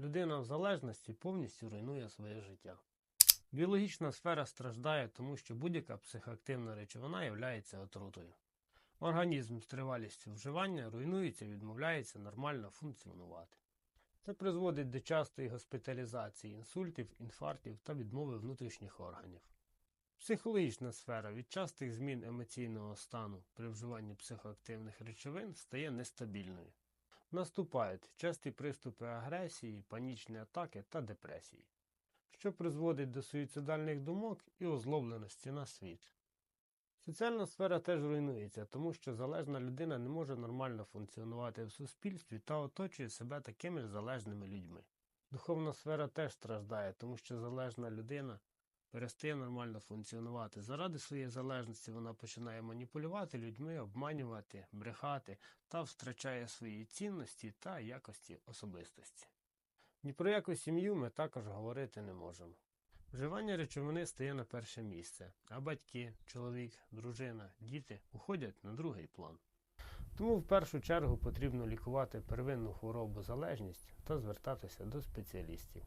Людина в залежності повністю руйнує своє життя. Біологічна сфера страждає, тому що будь-яка психоактивна речовина є отрутою. Організм з тривалістю вживання руйнується і відмовляється нормально функціонувати. Це призводить до частої госпіталізації інсультів, інфарктів та відмови внутрішніх органів. Психологічна сфера від частих змін емоційного стану при вживанні психоактивних речовин стає нестабільною. Наступають часті приступи агресії, панічні атаки та депресії, що призводить до суїцидальних думок і озлобленості на світ. Соціальна сфера теж руйнується, тому що залежна людина не може нормально функціонувати в суспільстві та оточує себе такими ж залежними людьми. Духовна сфера теж страждає, тому що залежна людина перестає нормально функціонувати. Заради своєї залежності вона починає маніпулювати людьми, обманювати, брехати та втрачає свої цінності та якості особистості. Ні про яку сім'ю ми також говорити не можемо. Вживання речовини стає на перше місце, а батьки, чоловік, дружина, діти уходять на другий план. Тому в першу чергу потрібно лікувати первинну хворобу залежність та звертатися до спеціалістів.